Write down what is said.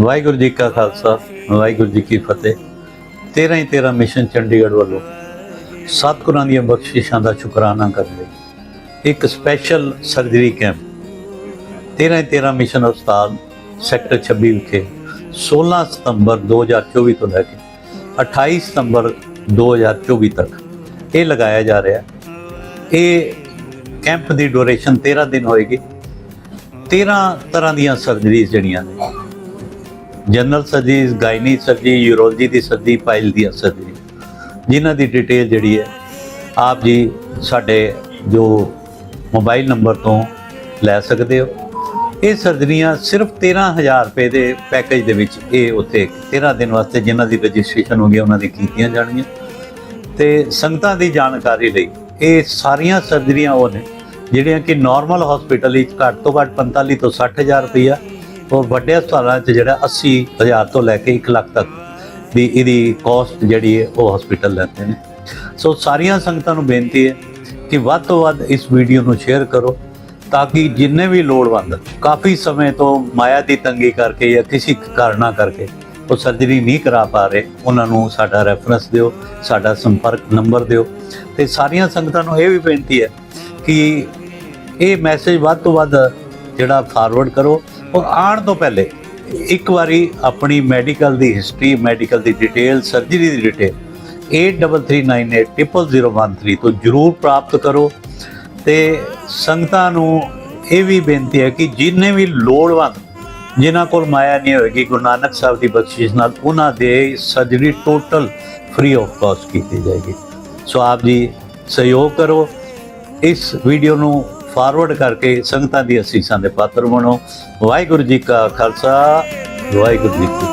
ਵਾਹਿਗੁਰੂ ਜੀ ਕਾ ਖਾਲਸਾ, ਵਾਹਿਗੁਰੂ ਜੀ ਕੀ ਫਤਿਹ। 13 ਹੀ 13 ਮਿਸ਼ਨ ਚੰਡੀਗੜ੍ਹ ਵੱਲੋਂ ਸਤਿਗੁਰਾਂ ਦੀਆਂ ਬਖਸ਼ਿਸ਼ਾਂ ਦਾ ਸ਼ੁਕਰਾਨਾ ਕਰਨ ਇੱਕ ਸਪੈਸ਼ਲ ਸਰਜਰੀ ਕੈਂਪ 13 ਹੀ 13 ਮਿਸ਼ਨ ਹਸਪਤਾਲ ਸੈਕਟਰ 26 ਵਿਖੇ 16 ਸਤੰਬਰ 2024 ਤੋਂ ਲੈ ਕੇ 28 ਸਤੰਬਰ 2024 ਤੱਕ ਇਹ ਲਗਾਇਆ ਜਾ ਰਿਹਾ। ਇਹ ਕੈਂਪ ਦੀ ਡਿਊਰੇਸ਼ਨ 13 ਦਿਨ ਹੋਏਗੀ। 13 ਤਰ੍ਹਾਂ ਦੀਆਂ ਸਰਜਰੀਜ਼ ਜਿਹੜੀਆਂ ਨੇ general surgeries gynae surgery urology ਦੀ ਸਰਜਰੀ ਪਾਇਲ ਦੀ ਸਰਜਰੀ ਜਿਨ੍ਹਾਂ ਦੀ ਡਿਟੇਲ ਜਿਹੜੀ ਹੈ, ਆਪ ਜੀ ਸਾਡੇ ਜੋ ਮੋਬਾਈਲ ਨੰਬਰ ਤੋਂ ਲੈ ਸਕਦੇ ਹੋ। ਇਹ ਸਰਜਰੀਆਂ ਸਿਰਫ 13000 ਰੁਪਏ ਦੇ ਪੈਕੇਜ ਦੇ ਵਿੱਚ ਇਹ ਉੱਥੇ 13 ਦਿਨ ਵਾਸਤੇ ਜਿਨ੍ਹਾਂ ਦੀ ਰਜਿਸਟ੍ਰੇਸ਼ਨ ਹੋ ਗਈ, ਉਹਨਾਂ ਦੀ ਕੀਤੀਆਂ ਜਾਣਗੀਆਂ। ਤੇ ਸੰਗਤਾਂ ਦੀ ਜਾਣਕਾਰੀ ਲਈ ਇਹ ਸਾਰੀਆਂ ਸਰਜਰੀਆਂ ਉਹ ਨੇ, ਜਿਹੜੀਆਂ ਕਿ ਨਾਰਮਲ ਹਸਪੀਟਲ ਵਿੱਚ ਘੱਟ ਤੋਂ ਘੱਟ 45 ਤੋਂ 60000 ਰੁਪਈਆ ਉਹ ਵੱਡੇ ਹਸਪਤਾਲਾਂ 'ਚ ਜਿਹੜਾ 80000 ਤੋਂ ਲੈ ਕੇ 1 ਲੱਖ ਤੱਕ ਦੀ ਇਹਦੀ ਕਾਸਟ ਜਿਹੜੀ ਹੈ ਉਹ ਹਸਪੀਟਲ ਲੈਂਦੇ ਨੇ। ਸੋ ਸਾਰੀਆਂ ਸੰਗਤਾਂ ਨੂੰ ਬੇਨਤੀ ਹੈ ਕਿ ਵੱਧ ਤੋਂ ਵੱਧ ਇਸ ਵੀਡੀਓ ਨੂੰ ਸ਼ੇਅਰ ਕਰੋ ਤਾਂ ਕਿ ਜਿੰਨੇ ਵੀ ਲੋੜਵੰਦ ਕਾਫੀ ਸਮੇਂ ਤੋਂ ਮਾਇਆ ਦੀ ਤੰਗੀ ਕਰਕੇ ਜਾਂ ਕਿਸੇ ਕਾਰਨਾ ਕਰਕੇ ਉਹ ਸਰਜਰੀ ਨਹੀਂ ਕਰਾ ਪਾ ਰਹੇ, ਉਹਨਾਂ ਨੂੰ ਸਾਡਾ ਰੈਫਰੈਂਸ ਦਿਓ, ਸਾਡਾ ਸੰਪਰਕ ਨੰਬਰ ਦਿਓ। ਤੇ ਸਾਰੀਆਂ ਸੰਗਤਾਂ ਨੂੰ ਇਹ ਵੀ ਬੇਨਤੀ ਹੈ ਕਿ ਇਹ ਮੈਸੇਜ ਵੱਧ ਤੋਂ ਵੱਧ ਜਿਹੜਾ ਫਾਰਵਰਡ ਕਰੋ। ਔਰ ਆਉਣ ਤੋਂ ਪਹਿਲੇ ਇੱਕ ਵਾਰੀ ਆਪਣੀ ਮੈਡੀਕਲ ਦੀ ਹਿਸਟਰੀ ਮੈਡੀਕਲ ਦੀ ਡਿਟੇਲ ਸਰਜਰੀ ਦੀ ਡਿਟੇਲ 8398001013 ਤੋਂ ਜਰੂਰ ਪ੍ਰਾਪਤ ਕਰੋ ਤੇ ਸੰਗਤਾਂ ਨੂੰ ਇਹ ਵੀ ਬੇਨਤੀ ਹੈ ਕਿ ਜਿੰਨੇ ਵੀ ਲੋੜਵੰਦ, ਜਿਨ੍ਹਾਂ ਕੋਲ ਮਾਇਆ ਨਹੀਂ ਹੋਏਗੀ, ਗੁਰੂ ਨਾਨਕ ਸਾਹਿਬ ਦੀ ਬਖਸ਼ਿਸ਼ ਨਾਲ ਉਹਨਾਂ ਦੇ surgery total free of cost ਕੀਤੀ ਜਾਏਗੀ। ਸੋ ਆਪ ਜੀ ਸਹਿਯੋਗ ਕਰੋ। ਇਸ ਵੀਡੀਓ ਨੂੰ ਫਾਰਵਰਡ ਕਰਕੇ ਸੰਗਤਾਂ ਦੀ ਅਸੀਸਾਂ ਦੇ ਪਾਤਰ ਬਣੋ। ਵਾਹਿਗੁਰੂ ਜੀ ਕਾ ਖਾਲਸਾ, ਵਾਹਿਗੁਰੂ ਜੀ ਕੀ